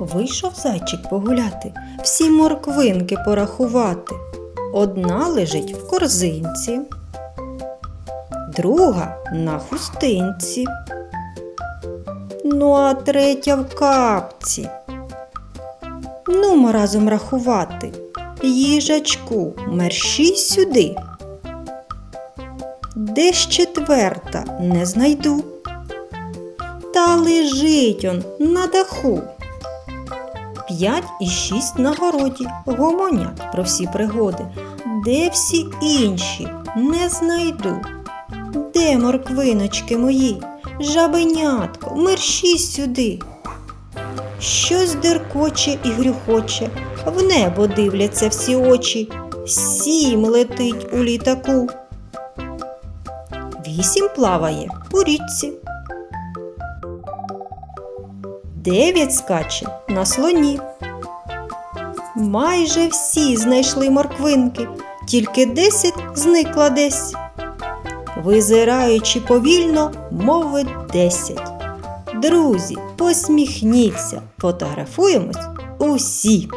Вийшов зайчик погуляти, всі морквинки порахувати. Одна лежить в корзинці, друга на хустинці. Ну, а третя в капці. Нумо разом рахувати. Їжачку, мерщій сюди. Де ж четверта не знайду. Та лежить он на даху. П'ять і шість на городі гомонять про всі пригоди. Де всі інші не знайду. Де морквиночки мої? Жабенятко, мерщій сюди. Щось деркоче і грюхоче, в небо дивляться всі очі, сім летить у літаку. Вісім плаває у річці. Дев'ять скаче на слоні. Майже всі знайшли морквинки, тільки десять зникла десь. Визираючи повільно, мовить десять. Друзі, посміхніться, фотографуємось усі.